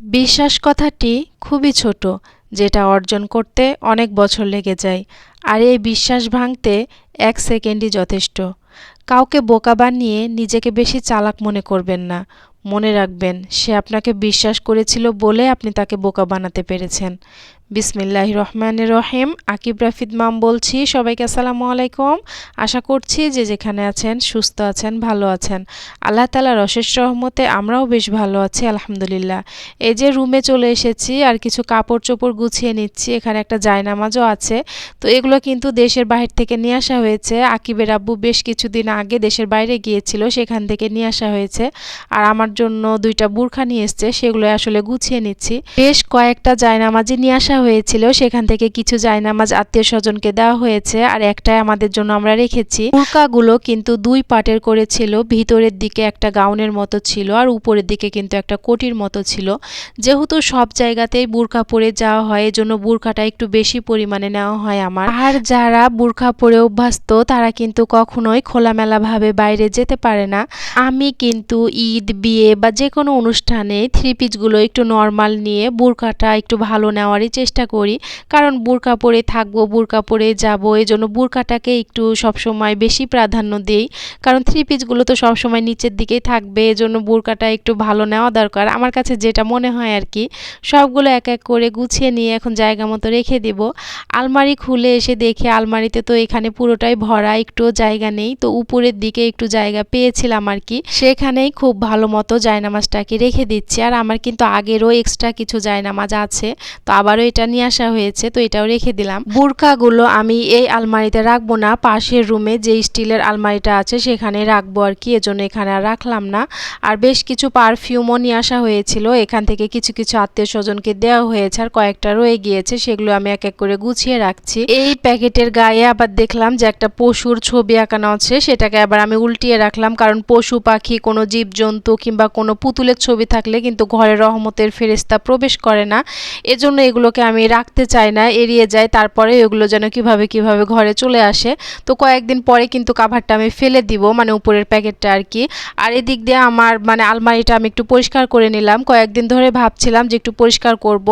বিশ্বাস কথাটি খুবই ছোট, যেটা অর্জন করতে অনেক বছর লেগে যায়, আর এই বিশ্বাস ভাঙতে এক সেকেন্ডই যথেষ্ট। কাউকে বোকা বানিয়ে নিজেকে বেশি চালাক মনে করবেন না। মনে রাখবেন, সে আপনাকে বিশ্বাস করেছিল বলে আপনি তাকে বোকা বানাতে পেরেছেন। বিসমিল্লাহ রহমান রহিম। আকিব রাফিদ মাম বলছি, সবাইকে আসসালামু আলাইকুম। আশা করছি যে যেখানে আছেন, সুস্থ আছেন, ভালো আছেন। আল্লাহ তালার অশেষ রহমতে আমরাও বেশ ভালো আছি, আলহামদুলিল্লাহ। এই যে রুমে চলে এসেছি, আর কিছু কাপড় চোপড় গুছিয়ে নিচ্ছি, এখানে একটা জায়নামাজও আছে। তো এগুলো কিন্তু দেশের বাহির থেকে নিয়ে আসা হয়েছে। আকিবের আব্বু বেশ কিছুদিন আগে দেশের বাইরে গিয়েছিল, সেখান থেকে নিয়ে আসা হয়েছে। আর আমার জন্য দুইটা বুরখা নিয়ে এসছে, সেগুলো আসলে গুছিয়ে নিচ্ছি। বেশ কয়েকটা জায়নামাজি নিয়ে আসা হয়েছিল, সেখান থেকে কিছু জায়নামাজ আত্মীয় স্বজনকে দেওয়া হয়েছে আর একটাই আমাদের জন্য আমরা রেখেছি। বুরকাগুলো কিন্তু দুই পাটের করে ছিল, ভিতরের দিকে একটা গাউনের মতো ছিল আর উপরের দিকে কিন্তু একটা কোটির মতো ছিল। যেহেতু সব জায়গাতেই বুরকা পরে যাওয়া হয়, এজন্য বুরকাটা একটু বেশি পরিমাণে নেওয়া হয় আমার। আর যারা বুরকা পরে অভ্যস্ত, তারা কিন্তু কখনোই খোলামেলাভাবে বাইরে যেতে পারে না। আমি কিন্তু ঈদ, বিয়ে বা যে কোনো অনুষ্ঠানে থ্রি পিসগুলো একটু নর্মাল নিয়ে বুরকাটা একটু ভালো নেওয়ারই চেষ্টা করি। কারণ বুরকা পরে থাকব, বুরকা পরে যাব এই জন্য বুরকাটাকে একটু সবসময় বেশি প্রাধান্য দিই। কারণ থ্রি পিসগুলো তো সবসময় নিচের দিকেই থাকবে, এজন্য বুরকাটা একটু ভালো নেওয়া দরকার। আমার কাছে যেটা মনে হয় আর কি, সবগুলো এক এক করে গুছিয়ে নিয়ে এখন জায়গা মতো রেখে দিব। আলমারি খুলে এসে দেখে আলমারিতে তো এখানে পুরোটাই ভরা একটু জায়গা নেই। তো উপরের দিকে একটু জায়গা পেয়েছিলাম আর কি, সেখানেই খুব ভালো মতো জায়নামাজটাকে রেখে দিচ্ছি। আর আমার কিন্তু আগেরও এক্সট্রা কিছু জায়নামাজ আছে, তো আবারও এটা নিয়ে আসা হয়েছে তো এটাও রেখে দিলাম। বুরকাগুলো আমি এই আলমারিতে রাখব না পাশের রুমে যে স্টিলের আলমারিটা আছে সেখানে রাখব আর কি এজন্য এখানে আর রাখলাম না। আর বেশ কিছু পারফিউমও নিয়ে আসা হয়েছিল এখান থেকে কিছু কিছু আত্মীয় স্বজনকে দেওয়া হয়েছে আর কয়েকটা রয়ে গিয়েছে সেগুলো আমি এক এক করে গুছিয়ে রাখছি। এই প্যাকেটের গায়ে আবার দেখলাম যে একটা পশুর ছবি আঁকানো আছে সেটাকে আবার আমি উল্টিয়ে রাখলাম কারণ পশু পাখি কোনো জীবজন্তু কিংবা কোনো পুতুলের ছবি থাকলে কিন্তু ঘরে রহমতের ফেরিস্তা প্রবেশ করে না। এজন্য এগুলোকে আমি রাখতে চাই না, এড়িয়ে যাই, তারপরে এগুলো যেন কীভাবে কীভাবে ঘরে চলে আসে। তো কয়েকদিন পরে কিন্তু কাভারটা আমি ফেলে দিব মানে উপরের প্যাকেটটা আর কি। আর এদিক দিয়ে আমার মানে আলমারিটা আমি একটু পরিষ্কার করে নিলাম। কয়েকদিন ধরে ভাবছিলাম যে একটু পরিষ্কার করব,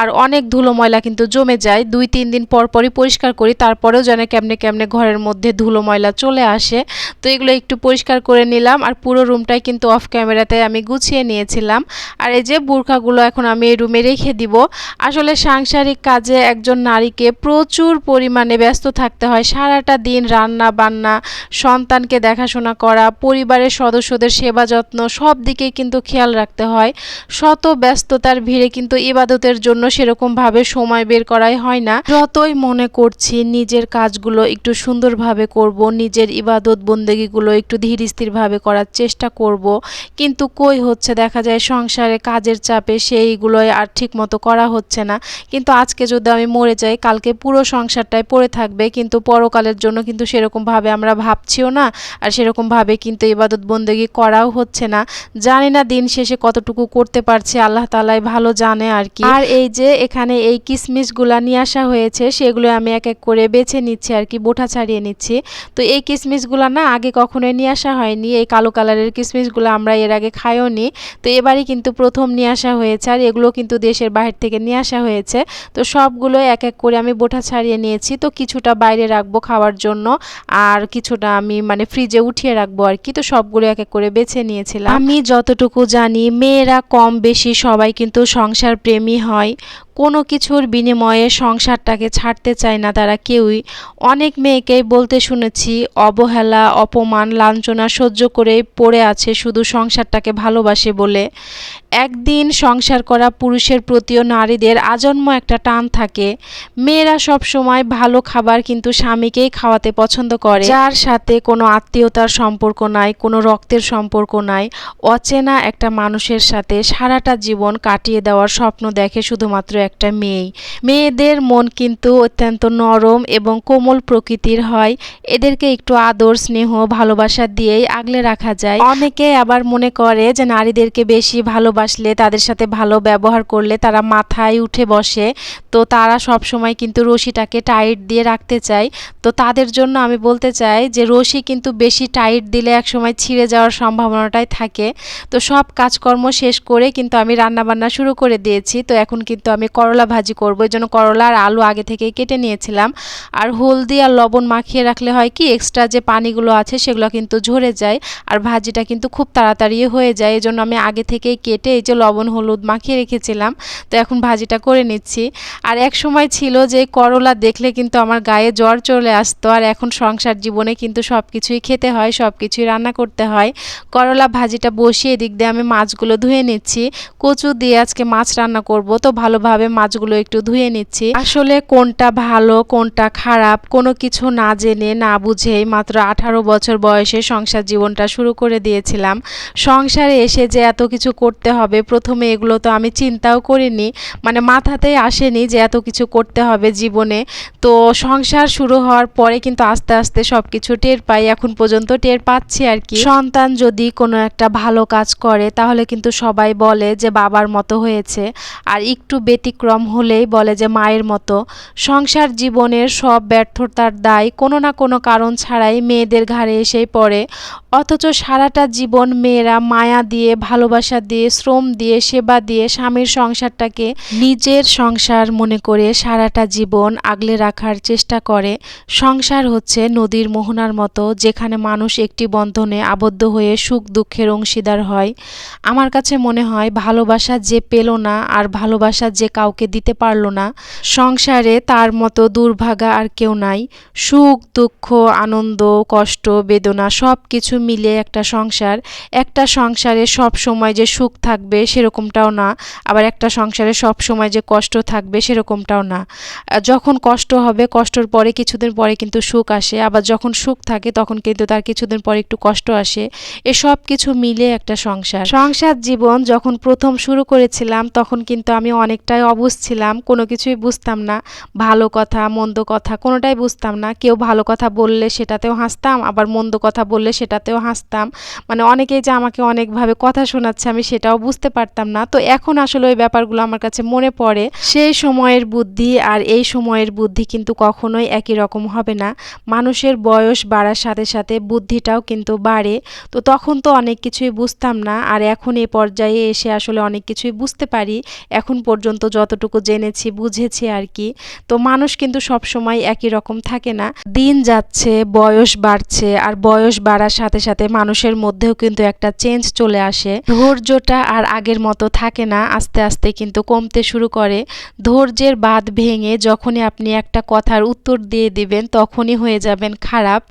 আর অনেক ধুলো ময়লা কিন্তু জমে যায়। দুই, তিন দিন পর পরই পরিষ্কার করি, তারপরেও যেন কেমনে কেমনে ঘরের মধ্যে ধুলো ময়লা চলে আসে। তো এগুলো একটু পরিষ্কার করে নিলাম, আর পুরো রুমটাই কিন্তু অফ ক্যামেরাতে আমি গুছিয়ে নিয়েছিলাম। আর এই যে বুরখাগুলো এখন আমি এই রুমে রেখে দিব। আসলে সাংসারিক কাজে একজন নারীকে প্রচুর পরিমাণে ব্যস্ত থাকতে হয়। সারাটা দিন রান্না, বান্না, সন্তানকে দেখাশোনা করা, পরিবারের সদস্যদের সেবা যত্ন, সব দিকে কিন্তু খেয়াল রাখতে হয়। শত ব্যস্ততার ভিড়ে কিন্তু ইবাদতের জন্য সেরকমভাবে সময় বের করাই হয় না। যতই মনে করছি নিজের কাজগুলো একটু সুন্দরভাবে করব, নিজের ইবাদত বন্দেগিগুলো একটু ধীর স্থিরভাবে করার চেষ্টা করব, কিন্তু কই হচ্ছে? দেখা যায় সংসারে কাজের চাপে সেইগুলোই আর ঠিক মতো করা হচ্ছে না। কিন্তু আজকে যদি আমি মরে যাই, কালকে পুরো সংসারটাই পড়ে থাকবে, কিন্তু পরকালের জন্য কিন্তু সেরকমভাবে আমরা ভাবছিও না, আর সেরকমভাবে কিন্তু ইবাদত বন্দেগি করাও হচ্ছে না। জানি না দিন শেষে কতটুকু করতে পারছে, আল্লাহ তালাই ভালো জানে আর কি। আর এই যে এখানে এই কিসমিসগুলা নিয়ে আসা হয়েছে, সেগুলো আমি এক এক করে বেছে নিচ্ছি আর কি, বোঠা ছাড়িয়ে নিচ্ছি। তো এই কিসমিসগুলা না আগে কখনোই নিয়ে আসা হয়নি, এই কালো কালারের কিসমিসগুলো আমরা এর আগে খাইও নি তো এবারই কিন্তু প্রথম নিয়ে আসা হয়েছে, আর এগুলো কিন্তু দেশের বাহির থেকে নিয়ে আসা হয়েছে। তো সবগুলো এক এক করে আমি বোঠা ছাড়িয়ে নিয়েছি। তো কিছুটা বাইরে রাখব খাওয়ার জন্য আর কিছুটা আমি মানে ফ্রিজে উঠিয়ে রাখব আর কি। তো সবগুলো এক এক করে বেছে নিয়েছিলাম। আমি যতটুকু জানি, মেয়েরা কম বেশি সবাই কিন্তু সংসার প্রেমী হয়। কোনো কিছুর বিনিময়ে সংসারটাকে ছাড়তে চায় না তারা কেউই। অনেক মেয়েকেই বলতে শুনেছি, অবহেলা, অপমান, লাঞ্ছনা সহ্য করে পড়ে আছে, শুধু সংসারটাকে ভালোবাসে বলে। একদিন সংসার করা পুরুষের প্রতিও নারীদের আজন্ম একটা টান থাকে। মেয়েরা সব সময় ভালো খাবার কিন্তু স্বামীকেই খাওয়াতে পছন্দ করে। যার সাথে কোনো আত্মীয়তার সম্পর্ক নাই, কোনো রক্তের সম্পর্ক নাই, অচেনা একটা মানুষের সাথে সারাটা জীবন কাটিয়ে দেওয়ার স্বপ্ন দেখে শুধুমাত্র একটা মেয়েই মেয়েদের মন কিন্তু অত্যন্ত নরম এবং কোমল প্রকৃতির হয়। এদেরকে একটু আদর, স্নেহ, ভালোবাসা দিয়েই আগলে রাখা যায়। অনেকে আবার মনে করে যে নারীদেরকে বেশি ভালোবাসলে, তাদের সাথে ভালো ব্যবহার করলে তারা মাথায় উঠে বসে। তো তারা সব সময় কিন্তু রশিটাকে টাইট দিয়ে রাখতে চায়। তো তাদের জন্য আমি বলতে চাই যে রশি কিন্তু বেশি টাইট দিলে একসময় ছিঁড়ে যাওয়ার সম্ভাবনাটাই থাকে। তো সব কাজকর্ম শেষ করে কিন্তু আমি রান্না বান্না শুরু করে দিয়েছি। তো এখন কিন্তু আমি করলা ভাজি করব। এই জন্য করলা আর আলু আগে থেকেই কেটে নিয়েছিলাম। আর হলদি আর লবণ মাখিয়ে রাখলে হয় কি এক্সট্রা যে পানিগুলো আছে সেগুলো কিন্তু ঝরে যায় আর ভাজিটা কিন্তু খুব তাড়াতাড়ি হয়ে যায়। এই জন্য আমি আগে থেকেই কেটে এই যে লবণ, হলুদ মাখিয়ে রেখেছিলাম। তো এখন ভাজিটা করে নিচ্ছি। আর এক সময় ছিল যে করলা দেখলে কিন্তু আমার গায়ে জ্বর চলে আসতো আর এখন সংসার জীবনে কিন্তু সব কিছুই খেতে হয় সব কিছুই রান্না করতে হয়। করলা ভাজিটা বসিয়ে দিক দিয়ে আমি মাছগুলো ধুয়ে নিচ্ছি। কচু দিয়ে আজকে মাছ রান্না করব। তো ভালোভাবে মাছগুলো একটু ধুয়ে নিচ্ছি। আসলে কোনটা ভালো, কোনটা খারাপ, কোনো কিছু না জেনে, না বুঝেই মাত্র আঠারো বছর বয়সে সংসার জীবনটা শুরু করে দিয়েছিলাম। সংসারে এসে যে এত কিছু করতে হবে, প্রথমে এগুলো তো আমি চিন্তাও করিনি মানে মাথাতেই আসেনি যে এত কিছু করতে হবে জীবনে। তো সংসার শুরু হওয়ার পরে কিন্তু আস্তে আস্তে সব কিছু টের পাই, এখন পর্যন্ত টের পাচ্ছি আর কি। সন্তান যদি কোনো একটা ভালো কাজ করে, তাহলে কিন্তু সবাই বলে যে বাবার মতো হয়েছে। আর একটু ব্যতিক্রম হলেই বলে যে মায়ের মতো। সংসার জীবনের সব ব্যর্থতার দায় কোনো না কোনো কারণ ছাড়াই মেয়েদের ঘাড়ে এসেই পড়ে। অথচ সারাটা জীবন মেয়েরা মায়া দিয়ে, ভালোবাসা দিয়ে, শ্রম দিয়ে, সেবা দিয়ে স্বামীর সংসারটাকে নিজের সংসার মনে করে সারাটা জীবন আগলে রাখার চেষ্টা করে। সংসার হচ্ছে নদীর মোহনার মতো যেখানে মানুষ একটি বন্ধনে আবদ্ধ হয়ে সুখ দুঃখের অংশীদার হয়। আমার কাছে মনে হয় ভালোবাসা যে পেল না আর ভালোবাসা যে কাউকে দিতে পারল না। সংসারে তার মতো দুর্ভাগা আর কেউ নাই। সুখ, দুঃখ, আনন্দ, কষ্ট, বেদনা সব কিছু মিলে একটা সংসার। একটা সংসারে সব সময় যে সুখ থাকবে সেরকমটাও না। আবার একটা সংসারে সব সময় যে কষ্ট থাকবে সেরকমটাও না। যখন কষ্ট হবে, কষ্টর পরে কিছুদিন পরে কিন্তু সুখ আসে। আবার যখন সুখ থাকে, তখন কিন্তু তার কিছুদিন পরে একটু কষ্ট আসে। এসব কিছু মিলে একটা সংসার। সংসার জীবন যখন প্রথম শুরু করেছিলাম, তখন কিন্তু আমি অনেকটাই অবুঝ ছিলাম, কোনো কিছুই বুঝতাম না। ভালো কথা, মন্দ কথা, কোনোটাই বুঝতাম না। কেউ ভালো কথা বললে সেটাতেও হাসতাম, আবার মন্দ কথা বললে সেটাতেও হাসতাম। মানে অনেকেই যে আমাকে অনেকভাবে কথা শোনাচ্ছে, আমি সেটাও বুঝতে পারতাম না। তো এখন আসলে ওই ব্যাপারগুলো আমার কাছে মনে পড়ে। সেই সময়ের বুদ্ধি আর এই সময়ের বুদ্ধি কিন্তু কখনোই একই রকম হবে না। মানুষের বয়স বাড়ার সাথে সাথে বুদ্ধিটাও কিন্তু বাড়ে। তো তখন তো অনেক কিছুই বুঝতাম না। আর এখন এই পর্যায়ে এসে আসলে অনেক কিছুই বুঝতে পারি। এখন পর্যন্ত যতটুকু জেনেছি, বুঝেছি আর কি। তো মানুষ কিন্তু সব সময় একই রকম থাকে না। দিন যাচ্ছে, বয়স বাড়ছে, আর বয়স বাড়ার সাথে সাথে মানুষের মধ্যেও কিন্তু একটা চেঞ্জ চলে আসে। ধৈর্যটা আর আগের মতো থাকে না, আস্তে আস্তে কিন্তু কমতে শুরু করে। ধৈর্যের বাঁধ ভেঙে যখনই আপনি একটা কথার উত্তর দিয়ে দিবেন, তখনই হয়ে যাবেন খারাপ।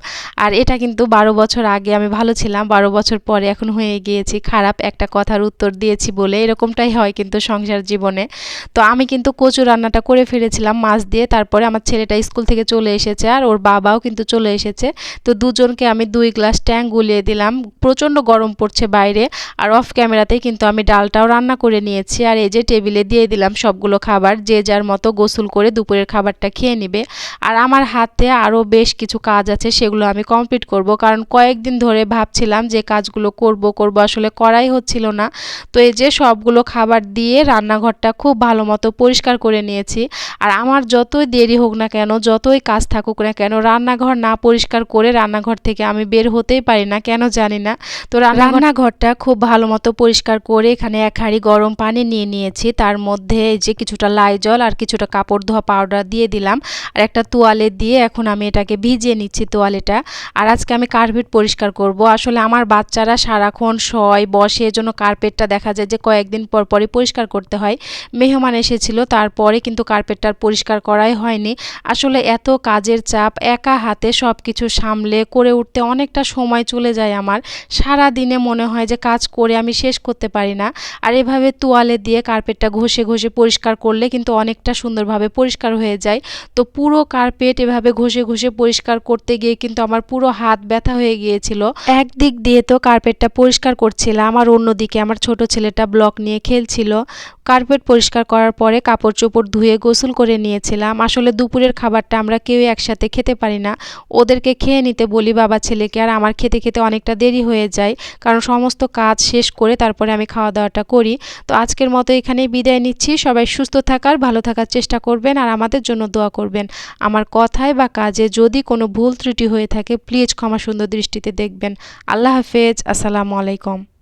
আর এটা কিন্তু বারো বছর আগে আমি ভালো ছিলাম, বারো বছর পরে এখন হয়ে গিয়েছি খারাপ। একটা কথার উত্তর দিয়েছি বলে এরকমটাই হয় কিন্তু সংসার জীবনে। তো আমি কিন্তু কচু রান্নাটা করে ফেলেছিলাম মাছ দিয়ে, তারপরে আমার ছেলেটা স্কুল থেকে চলে এসেছে আর ওর বাবাও কিন্তু চলে এসেছে। তো দুজনকে আমি দুই গ্লাস ট্যাং গুলিয়ে দিলাম। প্রচণ্ড গরম পড়ছে বাইরে আর অফ ক্যামেরাতেই কিন্তু আমি ডালটাও রান্না করে নিয়েছি আর এই যে টেবিলে দিয়ে দিলাম সবগুলো খাবার, যে যার মতো গোসল করে দুপুরের খাবারটা খেয়ে নিবে। আর আমার হাতে আরও বেশ কিছু কাজ আছে, সেগুলো আমি কমপ্লিট করব। কারণ কয়েকদিন ধরে ভাবছিলাম যে কাজগুলো করব করব আসলে করাই হচ্ছিল না। তো এই যে সবগুলো খাবার দিয়ে রান্নাঘরটা খুব ভালো মতো পরিষ্কার করে নিয়েছি। আর আমার যতই দেরি হোক না কেন, যতই কাজ থাকুক না কেন, রান্নাঘর না পরিষ্কার করে রান্নাঘর থেকে আমি বের হতেই পারি না, কেন জানি না। তো রান্নাঘরটা খুব ভালো মতো পরিষ্কার করে এখানে এক হাঁড়ি গরম পানি নিয়ে নিয়েছি। তার মধ্যে যে কিছুটা লাইজল আর কিছুটা কাপড় ধোয়া পাউডার দিয়ে দিলাম। আর একটা তোয়ালে দিয়ে এখন আমি এটাকে ভিজিয়ে নিচ্ছি তোয়ালেটা। আর আজকে আমি কার্পেট পরিষ্কার করব। আসলে আমার বাচ্চারা সারাক্ষণ শয়, বসে, এজন্য কার্পেটটা দেখা যায় যে কয়েকদিন পর পরই পরিষ্কার করতে হয়। মেহমান এসেছিল, তারপরে কিন্তু কার্পেটটার পরিষ্কার করাই হয়নি। আসলে এত কাজের চাপ, একা হাতে সব কিছু সামলে করে উঠতে অনেকটা সময় চলে যায় আমার। সারা দিনে মনে হয় যে কাজ করে আমি শেষ করতে পারি না। আর এভাবে তোয়ালে দিয়ে কার্পেটটা ঘষে ঘষে পরিষ্কার করলে কিন্তু অনেকটা সুন্দরভাবে পরিষ্কার হয়ে যায়। তো পুরো কার্পেট এভাবে ঘষে ঘষে পরিষ্কার করতে গিয়ে কিন্তু আমার পুরো হাত ব্যথা হয়ে গিয়েছিল। একদিক দিয়ে তো কার্পেটটা পরিষ্কার করছিলাম, আর অন্যদিকে আমার ছোট ছেলেটা ব্লক নিয়ে খেলছিল। কার্পেট পরিষ্কার করার পরে কাপড় চোপড় ধুয়ে গোসল করে নিয়েছিলাম। আসলে দুপুরের খাবারটা আমরা কেউ একসাথে খেতে পারি না। ওদেরকে খেয়ে নিতে বলি বাবা ছেলেকে আর আমার খেতে খেতে অনেকটা দেরি হয়ে যায় কারণ সমস্ত কাজ শেষ করে তারপরে আমি খাওয়া দাওয়াটা করি। তো আজকের মতো এখানেই বিদায় নিচ্ছি। সবাই সুস্থ থাকার, ভালো থাকার চেষ্টা করবেন আর আমাদের জন্য দোয়া করবেন। আমার কথায় বা কাজে যদি কোনো ভুল ত্রুটি হয়ে থাকে প্লিজ ক্ষমা সুন্দর দৃষ্টিতে দেখবেন। আল্লাহ হাফেজ। আসসালামু আলাইকুম।